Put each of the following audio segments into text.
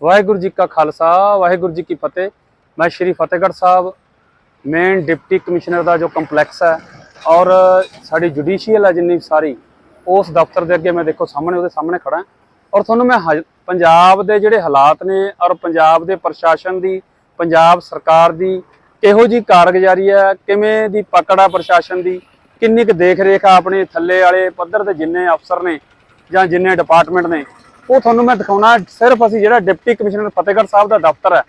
ਵਾਹਿਗੁਰੂ ਜੀ ਕਾ ਖਾਲਸਾ, ਵਾਹਿਗੁਰੂ ਜੀ ਕੀ ਫਤਿਹ। ਮੈਂ ਸ਼੍ਰੀ ਫਤਿਹਗੜ੍ਹ ਸਾਹਿਬ ਮੇਨ ਡਿਪਟੀ ਕਮਿਸ਼ਨਰ ਦਾ ਜੋ ਕੰਪਲੈਕਸ ਹੈ ਔਰ ਸਾਡੀ ਜੁਡੀਸ਼ੀਅਲ ਹੈ ਜਿੰਨੀ ਸਾਰੀ, ਉਸ ਦਫ਼ਤਰ ਦੇ ਅੱਗੇ ਮੈਂ ਦੇਖੋ ਸਾਹਮਣੇ, ਉਹਦੇ ਸਾਹਮਣੇ ਖੜਾ ਔਰ ਤੁਹਾਨੂੰ ਮੈਂ ਹਜ- ਪੰਜਾਬ ਦੇ ਜਿਹੜੇ ਹਾਲਾਤ ਨੇ ਔਰ ਪੰਜਾਬ ਦੇ ਪ੍ਰਸ਼ਾਸਨ ਦੀ, ਪੰਜਾਬ ਸਰਕਾਰ ਦੀ, ਕਿਹੋ ਜੀ ਕਾਰਗੁਜ਼ਾਰੀ ਹੈ, ਕਿਵੇਂ ਦੀ ਪਕੜ ਆ ਪ੍ਰਸ਼ਾਸਨ ਦੀ, ਕਿੰਨੀ ਕੁ ਦੇਖ ਰੇਖ ਆਪਣੇ ਥੱਲੇ ਵਾਲੇ ਪੱਧਰ ਦੇ ਜਿੰਨੇ ਅਫਸਰ ਨੇ ਜਾਂ ਜਿੰਨੇ ਡਿਪਾਰਟਮੈਂਟ ਨੇ ਉਹ ਤੁਹਾਨੂੰ ਮੈਂ ਦਿਖਾਉਣਾ, ਸਿਰਫ ਅਸੀਂ ਜਿਹੜਾ ਡਿਪਟੀ ਕਮਿਸ਼ਨਰ ਫਤਿਹਗੜ੍ਹ ਸਾਹਿਬ ਦਾ ਦਫ਼ਤਰ ਹੈ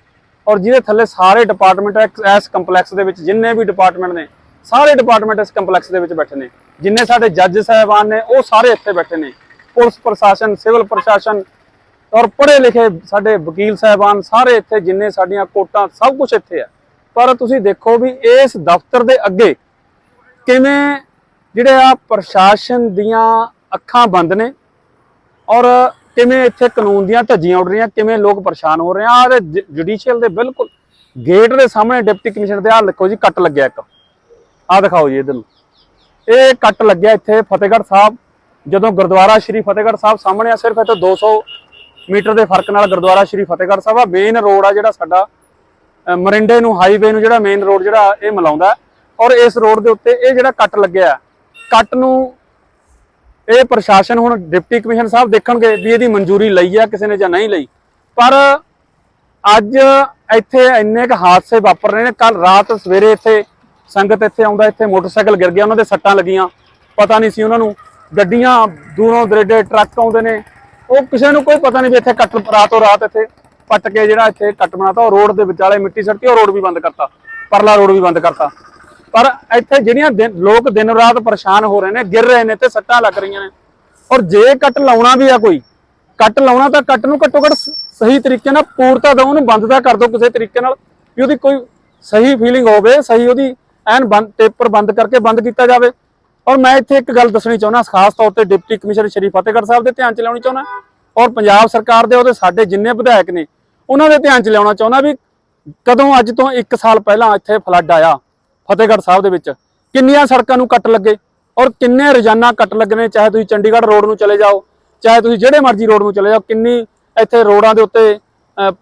ਔਰ ਜਿਹਦੇ ਥੱਲੇ ਸਾਰੇ ਡਿਪਾਰਟਮੈਂਟ ਇਸ ਕੰਪਲੈਕਸ ਦੇ ਵਿੱਚ ਜਿੰਨੇ ਵੀ ਡਿਪਾਰਟਮੈਂਟ ਨੇ, ਸਾਰੇ ਡਿਪਾਰਟਮੈਂਟ ਇਸ ਕੰਪਲੈਕਸ ਦੇ ਵਿੱਚ ਬੈਠੇ ਨੇ। ਜਿੰਨੇ ਸਾਡੇ ਜੱਜ ਸਾਹਿਬਾਨ ਨੇ, ਉਹ ਸਾਰੇ ਇੱਥੇ ਬੈਠੇ ਨੇ। ਪੁਲਿਸ ਪ੍ਰਸ਼ਾਸਨ, ਸਿਵਲ ਪ੍ਰਸ਼ਾਸਨ ਔਰ ਪੜ੍ਹੇ ਲਿਖੇ ਸਾਡੇ ਵਕੀਲ ਸਾਹਿਬਾਨ ਸਾਰੇ ਇੱਥੇ ਜਿੰਨੇ ਸਾਡੀਆਂ ਕੋਟਾਂ, ਸਭ ਕੁਝ ਇੱਥੇ ਆ ਪਰ ਤੁਸੀਂ ਦੇਖੋ ਵੀ ਇਸ ਦਫ਼ਤਰ ਦੇ ਅੱਗੇ ਕਿਵੇਂ ਜਿਹੜੇ ਆ ਪ੍ਰਸ਼ਾਸਨ ਦੀਆਂ ਅੱਖਾਂ ਬੰਦ ਨੇ ਔਰ ਕਿਵੇਂ ਇੱਥੇ ਕਾਨੂੰਨ ਦੀਆਂ ਧੱਜੀਆਂ ਉੱਡ ਰਹੀਆਂ, ਕਿਵੇਂ ਲੋਕ ਪਰੇਸ਼ਾਨ ਹੋ ਰਹੇ ਆ? ਆ ਜੁਡੀਸ਼ੀਅਲ ਦੇ ਬਿਲਕੁਲ ਗੇਟ ਦੇ ਸਾਹਮਣੇ ਡਿਪਟੀ ਕਮਿਸ਼ਨਰ ਦੇ ਆ ਲਿਖੋ ਜੀ, ਕੱਟ ਲੱਗਿਆ ਇੱਕ। ਆ ਦਿਖਾਓ ਜੀ ਇਧਰ ਨੂੰ। ਇਹ ਕੱਟ ਲੱਗਿਆ ਇੱਥੇ ਫਤਿਹਗੜ੍ਹ ਸਾਹਿਬ। ਜਦੋਂ ਗੁਰਦੁਆਰਾ ਸ਼੍ਰੀ ਫਤਿਹਗੜ੍ਹ ਸਾਹਿਬ ਸਾਹਮਣੇ ਆ, ਸਿਰਫ ਇੱਥੇ 200 ਮੀਟਰ ਦੇ ਫ਼ਰਕ ਨਾਲ ਗੁਰਦੁਆਰਾ ਸ਼੍ਰੀ ਫਤਿਹਗੜ੍ਹ ਸਾਹਿਬ ਆ। ਮੇਨ ਰੋਡ ਆ ਜਿਹੜਾ ਸਾਡਾ ਮਰਿੰਡੇ ਨੂੰ ਹਾਈਵੇ ਨੂੰ ਜਿਹੜਾ ਮੇਨ ਰੋਡ ਜਿਹੜਾ ਇਹ ਮਿਲਾਉਂਦਾ ਔਰ ਇਸ ਰੋਡ ਦੇ ਉੱਤੇ ਇਹ ਜਿਹੜਾ ਕੱਟ ਲੱਗਿਆ, ਕੱਟ ਨੂੰ ਇਹ ਪ੍ਰਸ਼ਾਸਨ ਹੁਣ ਡਿਪਟੀ ਕਮਿਸ਼ਨਰ ਸਾਹਿਬ ਦੇਖਣਗੇ ਵੀ ਇਹਦੀ ਮਨਜ਼ੂਰੀ ਲਈ ਆ, ਕਿਸੇ ਨੇ ਜਾਂ ਨਹੀਂ ਲਈ। ਪਰ ਅੱਜ ਇੱਥੇ ਇੰਨੇ ਕ ਹਾਦਸੇ ਵਾਪਰ ਰਹੇ ਨੇ ਕੱਲ ਰਾਤ ਸਵੇਰੇ ਇੱਥੇ ਸੰਗਤ ਇੱਥੇ ਆਉਂਦਾ, ਇੱਥੇ ਮੋਟਰਸਾਈਕਲ ਗਿਰ ਗਿਆ, ਉਹਨਾਂ ਦੇ ਸੱਟਾਂ ਲੱਗੀਆਂ, ਪਤਾ ਨਹੀਂ ਸੀ ਉਹਨਾਂ ਨੂੰ। ਗੱਡੀਆਂ ਦੂਰੋਂ ਦਰੇਡੇ ਟਰੱਕ ਆਉਂਦੇ ਨੇ। ਉਹ ਕਿਸੇ ਨੂੰ ਕੋਈ ਪਤਾ ਨਹੀਂ ਵੀ ਇੱਥੇ ਕੱਟ ਰਾਤੋਂ ਰਾਤ ਇੱਥੇ ਪੱਟ ਕੇ ਜਿਹੜਾ ਇੱਥੇ ਕੱਟ ਬਣਾਤਾ, ਉਹ ਰੋਡ ਦੇ ਵਿਚਾਲੇ ਮਿੱਟੀ ਸੜਤੀ ਉਹ ਰੋਡ ਵੀ ਬੰਦ ਕਰਤਾ, ਪਰਲਾ ਰੋਡ ਵੀ ਬੰਦ ਕਰਤਾ। ਪਰ ਇੱਥੇ ਜਿਹੜੀਆਂ ਦਿਨ- ਲੋਕ ਦਿਨ ਰਾਤ ਪਰੇਸ਼ਾਨ ਹੋ ਰਹੇ ਨੇ, ਗਿਰ ਰਹੇ ਨੇ ਤੇ ਸੱਟਾਂ ਲੱਗ ਰਹੀਆਂ ਨੇ। ਔਰ ਜੇ ਕੱਟ ਲਾਉਣਾ ਵੀ ਆ ਕੋਈ, ਕੱਟ ਲਾਉਣਾ ਤਾਂ ਕੱਟ ਨੂੰ ਘੱਟੋ ਘੱਟ ਸਹੀ ਤਰੀਕੇ ਨਾਲ ਪੂਰਤਾ ਦਿਓ, ਉਹਨੂੰ ਬੰਦ ਤਾਂ ਕਰ ਦਿਓ ਕਿਸੇ ਤਰੀਕੇ ਨਾਲ, ਵੀ ਉਹਦੀ ਕੋਈ ਸਹੀ ਫੀਲਿੰਗ ਹੋਵੇ, ਸਹੀ ਉਹਦੀ ਐਨ ਬੰਦ ਪੇਪਰ ਬੰਦ ਕਰਕੇ ਬੰਦ ਕੀਤਾ ਜਾਵੇ। ਔਰ ਮੈਂ ਇੱਥੇ ਇੱਕ ਗੱਲ ਦੱਸਣੀ ਚਾਹੁੰਦਾ, ਖਾਸ ਤੌਰ ਤੇ ਡਿਪਟੀ ਕਮਿਸ਼ਨਰ ਸ਼੍ਰੀ ਫਤਿਹਗੜ੍ਹ ਸਾਹਿਬ ਦੇ ਧਿਆਨ ਚ ਲਿਆਉਣੀ ਚਾਹੁੰਦਾ। ਔਰ ਪੰਜਾਬ ਸਰਕਾਰ ਦੇ ਉਹਦੇ ਸਾਡੇ ਜਿੰਨੇ ਵਿਧਾਇਕ ਨੇ, ਉਹਨਾਂ ਦੇ ਧਿਆਨ ਚ ਲਿਆਉਣਾ ਚਾਹੁੰਦਾ ਵੀ ਕਦੋਂ ਅੱਜ ਤੋਂ 1 ਸਾਲ ਪਹਿਲਾਂ ਇੱਥੇ ਫਲੱਡ ਆਇਆ। ਫਤਿਹਗੜ੍ਹ ਸਾਹਿਬ ਦੇ ਵਿੱਚ। ਕਿੰਨੀਆਂ ਸੜਕਾਂ ਨੂੰ ਕੱਟ ਲੱਗੇ ਔਰ ਕਿੰਨੇ ਰੋਜ਼ਾਨਾ ਕੱਟ ਲੱਗਣੇ ਚਾਹੇ ਤੁਸੀਂ ਚੰਡੀਗੜ੍ਹ ਰੋਡ ਨੂੰ ਚਲੇ ਜਾਓ, ਚਾਹੇ ਤੁਸੀਂ ਜਿਹੜੇ ਮਰਜ਼ੀ ਰੋਡ ਨੂੰ ਚਲੇ ਜਾਓ, ਕਿੰਨੀ ਇੱਥੇ ਰੋਡਾਂ ਦੇ ਉੱਤੇ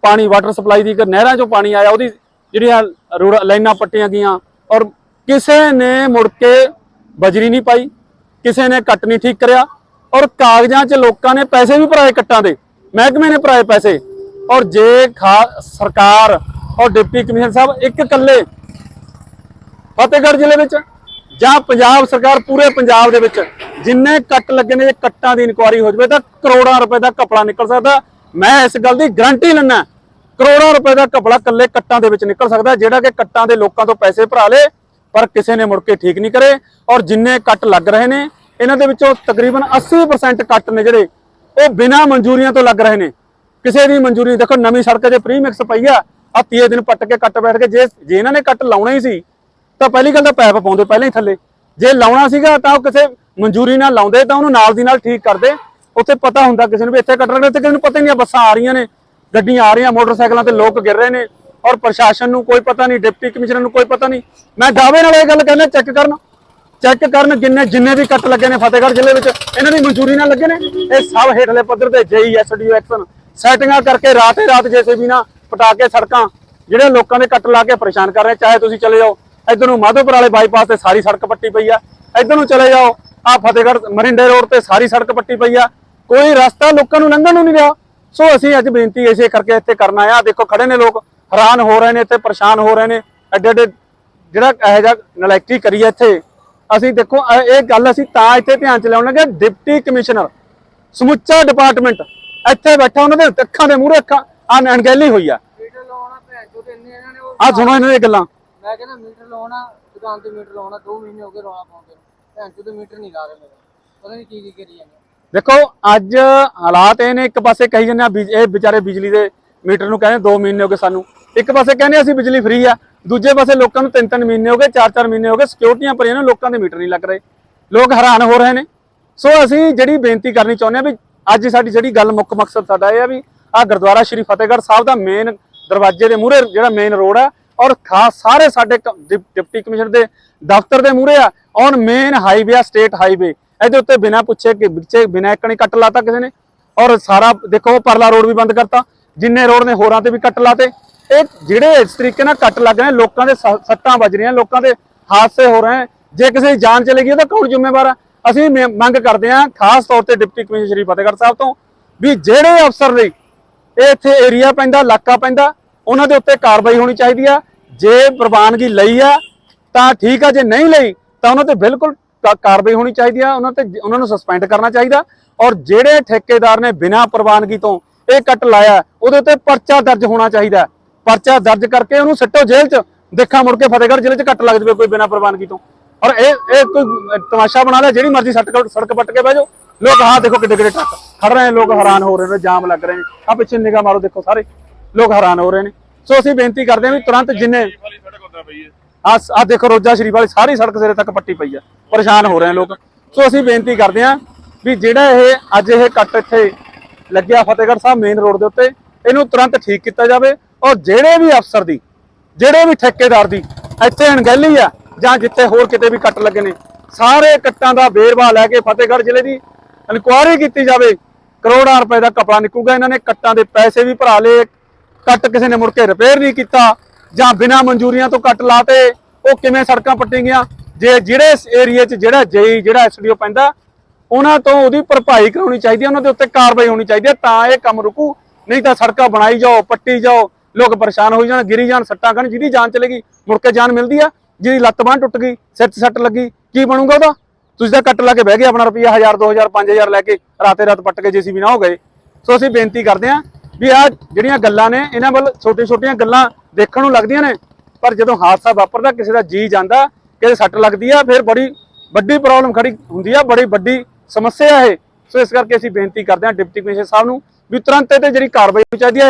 ਪਾਣੀ ਵਾਟਰ ਸਪਲਾਈ ਦੀ ਨਹਿਰਾਂ 'ਚੋਂ ਪਾਣੀ ਆਇਆ, ਉਹਦੀ ਜਿਹੜੀਆਂ ਰੋਡ, ਲਾਈਨਾਂ ਪੱਟੀਆਂ ਗਈਆਂ ਔਰ ਕਿਸੇ ਨੇ ਮੁੜ ਕੇ ਬਜਰੀ ਨਹੀਂ ਪਾਈ, ਕਿਸੇ ਨੇ ਕੱਟ ਨਹੀਂ ਠੀਕ ਕਰਿਆ ਔਰ ਕਾਗਜ਼ਾਂ 'ਚ ਲੋਕਾਂ ਨੇ ਪੈਸੇ ਵੀ ਭਰਾਏ ਕੱਟਾਂ ਦੇ, ਮਹਿਕਮੇ ਨੇ ਭਰਾਏ ਪੈਸੇ ਔਰ ਜੇ ਖਾ- ਸਰਕਾਰ ਔਰ ਡਿਪਟੀ ਕਮਿਸ਼ਨਰ ਸਾਹਿਬ ਇੱਕ ਇਕੱਲੇ ਫਤਿਹਗੜ੍ਹ ਜ਼ਿਲ੍ਹੇ ਵਿੱਚ ਜਾਂ ਪੰਜਾਬ ਸਰਕਾਰ ਪੂਰੇ ਪੰਜਾਬ ਦੇ ਵਿੱਚ ਜਿੰਨੇ ਕੱਟ ਲੱਗੇ ਨੇ, ਜੇ ਕੱਟਾਂ ਦੀ ਇਨਕੁਆਰੀ ਹੋ ਜਾਵੇ ਤਾਂ ਕਰੋੜਾਂ ਰੁਪਏ ਦਾ ਘਪਲਾ ਨਿਕਲ ਸਕਦਾ। ਮੈਂ ਇਸ ਗੱਲ ਦੀ ਗਰੰਟੀ ਲੈਣਾ ਕਰੋੜਾਂ ਰੁਪਏ ਦਾ ਘਪਲਾ ਕੱਲੇ ਕੱਟਾਂ ਦੇ ਵਿੱਚ ਨਿਕਲ ਸਕਦਾ, ਜਿਹੜਾ ਕਿ ਕੱਟਾਂ ਦੇ ਲੋਕਾਂ ਤੋਂ ਪੈਸੇ ਭਰਾ ਲੇ, ਪਰ ਕਿਸੇ ਨੇ ਮੁੜ ਕੇ ਠੀਕ ਨਹੀਂ ਕਰੇ। ਔਰ ਜਿੰਨੇ ਕੱਟ ਲੱਗ ਰਹੇ ਨੇ, ਇਹਨਾਂ ਦੇ ਵਿੱਚੋਂ ਤਕਰੀਬਨ 80% ਕੱਟ ਨੇ ਜਿਹੜੇ, ਉਹ ਬਿਨਾਂ ਮਨਜ਼ੂਰੀਆਂ ਤੋਂ ਲੱਗ ਰਹੇ ਨੇ। ਕਿਸੇ ਦੀ ਮਨਜ਼ੂਰੀ, ਦੇਖੋ ਨਵੀਂ ਸੜਕ 'ਤੇ ਪ੍ਰੀਮਿਕਸ ਪਈ ਆ ਆ ਤੀਏ ਦਿਨ ਪੱਟ ਕੇ ਕੱਟ ਬੈਠ ਕੇ, ਜੇ ਜੇ ਇਹਨਾਂ ਨੇ ਕੱਟ ਲਾਉਣਾ ਹੀ ਸੀ ਤਾਂ ਪਹਿਲੀ ਗੱਲ ਤਾਂ ਪੈਪ ਪਾਉਂਦੇ ਪਹਿਲਾਂ ਹੀ ਥੱਲੇ। ਜੇ ਲਾਉਣਾ ਸੀਗਾ ਤਾਂ ਉਹ ਕਿਸੇ ਮਨਜ਼ੂਰੀ ਨਾਲ ਲਾਉਂਦੇ, ਤਾਂ ਉਹਨੂੰ ਨਾਲ ਦੀ ਨਾਲ ਠੀਕ ਕਰਦੇ। ਉੱਥੇ ਪਤਾ ਹੁੰਦਾ ਕਿਸੇ ਨੂੰ ਵੀ ਇੱਥੇ ਕੱਟ ਲੱਗਣਾ ਤੇ ਕਿਸੇ ਨੂੰ ਪਤਾ ਹੀ ਨਹੀਂ ਬੱਸਾਂ ਆ ਰਹੀਆਂ ਨੇ, ਗੱਡੀਆਂ ਆ ਰਹੀਆਂ, ਮੋਟਰਸਾਈਕਲਾਂ ਤੇ ਲੋਕ ਗਿਰ ਰਹੇ ਨੇ, ਔਰ ਪ੍ਰਸ਼ਾਸਨ ਨੂੰ ਕੋਈ ਪਤਾ ਨਹੀਂ, ਡਿਪਟੀ ਕਮਿਸ਼ਨਰ ਨੂੰ ਕੋਈ ਪਤਾ ਨਹੀਂ। ਮੈਂ ਦਾਅਵੇ ਨਾਲ ਇਹ ਗੱਲ ਕਹਿੰਦਾ, ਚੈੱਕ ਕਰਨ। ਚੈੱਕ ਕਰਨ ਜਿੰਨੇ ਜਿੰਨੇ ਵੀ ਕੱਟ ਲੱਗੇ ਨੇ ਫਤਿਹਗੜ੍ਹ ਜ਼ਿਲ੍ਹੇ ਵਿੱਚ, ਇਹਨਾਂ ਦੀ ਮਨਜ਼ੂਰੀ ਨਾਲ ਲੱਗੇ ਨੇ। ਇਹ ਸਭ ਹੇਠਲੇ ਪੱਧਰ ਤੇ ਜੇਈ, ਐਸਡੀਓ, ਐਕਸ਼ਨ। ਸੈਟਿੰਗਾਂ ਕਰਕੇ ਰਾਤੇ ਰਾਤ ਜੇਸੀਬੀ ਨਾਲ ਪਟਾ ਕੇ ਸੜਕਾਂ, ਜਿਹੜੇ ਲੋਕਾਂ ਦੇ ਕੱਟ ਲਾ ਕੇ ਪਰੇਸ਼ਾਨ ਕਰ ਰਹੇ, ਚਾਹੇ ਤੁਸੀਂ ਚਲੇ ਜਾਓ। ਇਧਰ ਨੂੰ ਮਾਧੋਪੁਰ ਵਾਲੇ ਬਾਈਪਾਸ ਤੇ ਸਾਰੀ ਸੜਕ ਪੱਟੀ ਪਈ ਆ। ਇਧਰ ਨੂੰ ਚਲੇ ਜਾਓ ਆ ਫਤਿਹਗੜ੍ਹ ਮਰਿੰਡੇ ਰੋਡ ਤੇ ਸਾਰੀ ਸੜਕ ਪੱਟੀ ਪਈ ਆ। ਕੋਈ ਰਸਤਾ ਲੋਕਾਂ ਨੂੰ ਲੰਘਣ ਨੂੰ ਨਹੀਂ ਰਿਹਾ। ਸੋ ਅਸੀਂ ਅੱਜ ਬੇਨਤੀ ਇਸੇ ਕਰਕੇ ਇੱਥੇ ਕਰਨਾ ਆ। ਦੇਖੋ ਖੜੇ ਨੇ ਲੋਕ ਹੈਰਾਨ ਹੋ ਰਹੇ ਨੇ ਇੱਥੇ ਪਰੇਸ਼ਾਨ ਹੋ ਰਹੇ ਨੇ। ਐਡੇ ਐਡੇ ਜਿਹੜਾ ਇਹੋ ਜਿਹਾ ਨਲਾਇਕੀ ਕਰੀ ਇੱਥੇ। ਅਸੀਂ ਦੇਖੋ ਇਹ ਗੱਲ ਅਸੀਂ ਤਾਂ ਇੱਥੇ ਧਿਆਨ ਚ ਲਿਆਉਣ ਲੱਗੇ ਡਿਪਟੀ ਕਮਿਸ਼ਨਰ ਸਮੁੱਚਾ ਡਿਪਾਰਟਮੈਂਟ ਇੱਥੇ ਬੈਠਾ ਉਹਨਾਂ ਦੇ ਅੱਖਾਂ ਦੇ ਮੂਹਰੇ ਅੱਖਾਂ। ਆ ਅਣਗਹਿਲੀ ਹੋਈ ਆ। ਆ ਸੁਣੋ ਇਹਨਾਂ ਦੀਆਂ ਗੱਲਾਂ। ਮੈਂ ਕਹਿੰਦਾ ਮੀਟਰ ਲਾਉਣਾ, ਦੁਕਾਨ ਤੇ ਮੀਟਰ ਲਾਉਣਾ 2 ਮਹੀਨੇ ਹੋ ਗਏ ਰੌਲਾ ਪਾਉਂਦੇ ਨੂੰ। ਭੈਣ ਚੋਦ, ਮੀਟਰ ਨਹੀਂ ਲਾ ਰਹੇ ਮੇਰੇ। ਪਤਾ ਨਹੀਂ ਕੀ ਕੀ ਕਰੀ ਜਾਂਦੇ ਦੇਖੋ, ਅੱਜ ਹਾਲਾਤ ਇਹ ਨੇ, ਇੱਕ ਪਾਸੇ ਕਹੀ ਜਾਂਦੇ ਆ ਇਹ ਵਿਚਾਰੇ ਬਿਜਲੀ ਦੇ ਮੀਟਰ ਨੂੰ ਕਹਿੰਦੇ 2 ਮਹੀਨੇ ਹੋ ਗਏ ਸਾਨੂੰ। ਇੱਕ ਪਾਸੇ ਕਹਿੰਦੇ ਅਸੀਂ ਬਿਜਲੀ ਫ੍ਰੀ ਆ। ਦੂਜੇ ਪਾਸੇ ਲੋਕਾਂ ਨੂੰ 3-3 ਮਹੀਨੇ ਹੋ ਗਏ 4-4 ਮਹੀਨੇ ਹੋ ਗਏ ਸਿਕਿਉਰਟੀਆਂ ਭਰੀਆਂ ਨੇ, ਲੋਕਾਂ ਦੇ ਮੀਟਰ ਨਹੀਂ ਲੱਗ ਰਹੇ। ਲੋਕ ਹੈਰਾਨ ਹੋ ਰਹੇ ਨੇ। ਸੋ ਅਸੀਂ ਜਿਹੜੀ ਬੇਨਤੀ ਕਰਨੀ ਚਾਹੁੰਦੇ ਆ ਵੀ ਅੱਜ ਸਾਡੀ ਜਿਹੜੀ ਗੱਲ ਮੁੱਖ ਮਕਸਦ ਸਾਡਾ ਇਹ ਆ ਵੀ ਆ ਗੁਰਦੁਆਰਾ ਸ਼੍ਰੀ ਫਤਿਹਗੜ੍ਹ ਸਾਹਿਬ ਦਾ ਮੇਨ ਦਰਵਾਜ਼ੇ ਦੇ ਮੂਹਰੇ ਜਿਹੜਾ ਮੇਨ ਰੋਡ ਆ ਔਰ ਖਾਸ ਸਾਰੇ ਸਾਡੇ ਕ- ਡਿਪ- ਡਿਪਟੀ ਕਮਿਸ਼ਨਰ ਦੇ ਦਫ਼ਤਰ ਦੇ ਮੂਹਰੇ ਆ। ਔਨ ਮੇਨ ਹਾਈਵੇ ਆ ਸਟੇਟ ਹਾਈਵੇ ਇਹਦੇ ਉੱਤੇ ਬਿਨਾਂ ਪੁੱਛੇ ਕਿ ਵਿੱਚੇ ਬਿਨਾਂ ਇੱਕ ਨਹੀਂ ਕੱਟ ਲਾਤਾ ਕਿਸੇ ਨੇ। ਔਰ ਸਾਰਾ ਦੇਖੋ, ਪਰਲਾ ਰੋਡ ਵੀ ਬੰਦ ਕਰਤਾ। ਜਿੰਨੇ ਰੋਡ ਨੇ ਹੋਰਾਂ ਤੇ ਵੀ ਕੱਟ ਲਾਤੇ। ਇਹ ਜਿਹੜੇ ਇਸ ਤਰੀਕੇ ਨਾਲ ਕੱਟ ਲੱਗ ਰਹੇ ਲੋਕਾਂ ਦੇ ਸ- ਸੱਟਾਂ ਵੱਜ ਰਹੀਆਂ, ਲੋਕਾਂ ਦੇ ਹਾਦਸੇ ਹੋ ਰਹੇ ਜੇ ਕਿਸੇ ਦੀ ਜਾਨ ਚਲੇ ਗਈ ਤਾਂ ਕੌਣ ਜ਼ਿੰਮੇਵਾਰ ਆ? ਅਸੀਂ ਮ- ਮੰਗ ਕਰਦੇ ਹਾਂ, ਖਾਸ ਤੌਰ ਤੇ ਡਿਪਟੀ ਕਮਿਸ਼ਨਰ ਸ਼੍ਰੀ ਫਤਿਹਗੜ੍ਹ ਸਾਹਿਬ ਤੋਂ, ਵੀ ਜਿਹੜੇ ਅਫਸਰ ਲਈ ਇਹ ਇੱਥੇ ਏਰੀਆ ਪੈਂਦਾ, ਇਲਾਕਾ ਪੈਂਦਾ, ਉਹਨਾਂ ਦੇ ਉੱਤੇ ਕਾਰਵਾਈ ਹੋਣੀ ਚਾਹੀਦੀ ਆ। ਜੇ ਪ੍ਰਵਾਨਗੀ ਲਈ ਆ, ਤਾਂ ਠੀਕ ਆ, ਜੇ ਨਹੀਂ ਲਈ, ਤਾਂ ਉਹਨਾਂ ਤੇ ਬਿਲਕੁਲ ਕਾਰਵਾਈ ਹੋਣੀ ਚਾਹੀਦੀ ਆ, ਉਹਨਾਂ ਤੇ ਉਹਨਾਂ ਨੂੰ ਸਸਪੈਂਡ ਕਰਨਾ ਚਾਹੀਦਾ। ਔਰ ਜਿਹੜੇ ਠੇਕੇਦਾਰ ਨੇ ਬਿਨਾਂ ਪ੍ਰਵਾਨਗੀ ਤੋਂ ਇਹ ਕੱਟ ਲਾਇਆ, ਉਹਦੇ ਉੱਤੇ ਪਰਚਾ ਦਰਜ ਹੋਣਾ ਚਾਹੀਦਾ। ਪਰਚਾ ਦਰਜ ਕਰਕੇ ਉਹਨੂੰ ਸਿੱਟੋ ਜੇਲ੍ਹ 'ਚ, ਦੇਖਾ ਮੁੜ ਕੇ ਫਤਿਹਗੜ੍ਹ ਜ਼ਿਲ੍ਹੇ 'ਚ ਕੱਟ ਲੱਗ ਜਾਵੇ ਕੋਈ ਬਿਨਾਂ ਪ੍ਰਵਾਨਗੀ ਤੋਂ। ਔਰ ਇਹ ਇਹ ਕੋਈ ਤਮਾਸ਼ਾ ਬਣਾ ਲਿਆ, ਜਿਹੜੀ ਮਰਜ਼ੀ ਸੜਕ ਸੜਕ ਪੱਟ ਕੇ ਬਹਿ ਜਾਓ। ਲੋਕ ਹਾਂ ਦੇਖੋ ਕਿੱਡੇ ਕਿੱਡੇ ਟਰੱਕ ਖੜ ਰਹੇ ਨੇ, ਲੋਕ ਹੈਰਾਨ ਹੋ ਰਹੇ ਨੇ, ਜਾਮ ਲੱਗ ਰਹੇ ਨੇ। ਆ ਪਿੱਛੇ ਨਿਗਾਹ ਮਾਰੋ, ਦੇਖੋ ਸਾਰੇ। ਲੋਕ ਹੈਰਾਨ ਹੋ ਰਹੇ ਨੇ। ਸੋ ਅਸੀਂ ਬੇਨਤੀ ਕਰਦੇ ਹਾਂ ਵੀ ਤੁਰੰਤ ਜਿੰਨੇ ਆ ਆ ਦੇਖੋ ਰੋਜਾ ਸ਼ਰੀਫ ਵਾਲੀ ਸਾਰੀ ਸੜਕ ਸਿਰੇ ਤੱਕ ਪੱਟੀ ਪਈ ਆ। ਪਰੇਸ਼ਾਨ ਹੋ ਰਹੇ ਨੇ ਲੋਕ। ਸੋ ਅਸੀਂ ਬੇਨਤੀ ਕਰਦੇ ਹਾਂ ਵੀ ਜਿਹੜਾ ਇਹ ਅੱਜ ਇਹ ਕੱਟ ਇੱਥੇ ਲੱਗਿਆ ਫਤਿਹਗੜ੍ਹ ਸਾਹਿਬ ਮੇਨ ਰੋਡ ਦੇ ਉੱਤੇ ਇਹਨੂੰ ਤੁਰੰਤ ਠੀਕ ਕੀਤਾ ਜਾਵੇ ਔਰ ਜਿਹੜੇ ਵੀ ਅਫਸਰ ਦੀ ਜਿਹੜੇ ਵੀ ਠੇਕੇਦਾਰ ਦੀ ਇੱਥੇ ਅਣਗਹਿਲੀ ਆ ਜਾਂ ਜਿੱਥੇ ਹੋਰ ਕਿਤੇ ਵੀ ਕੱਟ ਲੱਗੇ ਨੇ ਸਾਰੇ ਕੱਟਾਂ ਦਾ ਵੇਰਵਾ ਲੈ ਕੇ ਫਤਿਹਗੜ੍ਹ ਜ਼ਿਲ੍ਹੇ ਦੀ ਇਨਕੁਆਇਰੀ ਕੀਤੀ ਜਾਵੇ। ਕਰੋੜਾਂ ਰੁਪਏ ਦਾ ਕਪੜਾ ਨਿਕਲੂਗਾ ਇਹਨਾਂ ਨੇ ਕੱਟਾਂ ਦੇ ਪੈਸੇ ਵੀ ਭਰਾ ਲਏ ਕੱਟ ਕਿਸੇ ਨੇ ਮੁੜ ਕੇ ਰਿਪੇਅਰ ਨਹੀਂ ਕੀਤਾ ਜਾਂ ਬਿਨਾਂ ਮਨਜ਼ੂਰੀਆਂ ਤੋਂ ਕੱਟ ਲਾਤੇ, ਉਹ ਕਿਵੇਂ ਸੜਕਾਂ ਪੱਟੀਆਂ ਜੇ ਜਿਹੜੇ ਏਰੀਆ 'ਚ ਜਿਹੜਾ ਜੇਈ ਜਿਹੜਾ ਐਸਡੀਓ ਪੈਂਦਾ, ਉਹਨਾਂ ਤੋਂ ਉਹਦੀ ਭਰਪਾਈ ਕਰਾਉਣੀ ਚਾਹੀਦੀ ਹੈ, ਉਹਨਾਂ ਦੇ ਉੱਤੇ ਕਾਰਵਾਈ ਹੋਣੀ ਚਾਹੀਦੀ ਹੈ ਤਾਂ ਇਹ ਕੰਮ ਰੁਕੂ। ਨਹੀਂ ਤਾਂ ਸੜਕਾਂ ਬਣਾਈ ਜਾਓ, ਪੱਟੀ ਜਾਓ, ਲੋਕ ਪਰੇਸ਼ਾਨ ਹੋਈ ਜਾਣ, ਗਿਰੀ ਜਾਣ, ਸੱਟਾਂ ਖਾਣ ਜਿਹਦੀ ਜਾਨ ਚਲੇਗੀ, ਮੁੜ ਕੇ ਜਾਨ ਮਿਲਦੀ ਆ, ਜਿਹਦੀ ਲੱਤ ਬਾਂਹ ਟੁੱਟ ਗਈ, ਸਿਰ 'ਚ ਸੱਟ ਲੱਗੀ, ਕੀ ਬਣੂਗਾ ਉਹਦਾ? ਤੁਸੀਂ ਤਾਂ ਕੱਟ ਲਾ ਕੇ ਬਹਿ ਗਏ ਆਪਣਾ ਰੁਪਈਆ 1000 2000 5000 ਲੈ ਕੇ ਰਾਤੇ ਰਾਤ ਪੱਟ ਕੇ ਜੇਸੀਬੀ ਨਾ ਹੋ ਗਏ। ਸੋ ਅਸੀਂ ਬੇਨਤੀ ਕਰਦੇ ਹਾਂ ਵੀ ਆ ਜਿਹੜੀਆਂ ਗੱਲਾਂ ਨੇ, ਇਹਨਾਂ ਵੱਲ ਛੋਟੀਆਂ ਛੋਟੀਆਂ ਗੱਲਾਂ ਦੇਖਣ ਨੂੰ ਲੱਗਦੀਆਂ ਨੇ, ਪਰ ਜਦੋਂ ਹਾਦਸਾ ਵਾਪਰਦਾ, ਕਿਸੇ ਦਾ ਜੀ ਜਾਂਦਾ, ਕਿਸੇ ਸੱਟ ਲੱਗਦੀ ਆ, ਫਿਰ ਬੜੀ ਵੱਡੀ ਪ੍ਰੋਬਲਮ ਖੜੀ ਹੁੰਦੀ ਆ, ਬੜੀ ਵੱਡੀ ਸਮੱਸਿਆ ਇਹ। ਸੋ ਇਸ ਕਰਕੇ ਅਸੀਂ ਬੇਨਤੀ ਕਰਦੇ ਹਾਂ ਡਿਪਟੀ ਕਮਿਸ਼ਨਰ ਸਾਹਿਬ ਨੂੰ ਵੀ ਤੁਰੰਤ ਇਹ ਤੇ ਜਿਹੜੀ ਕਾਰਵਾਈ ਹੋਣੀ ਚਾਹੀਦੀ ਹੈ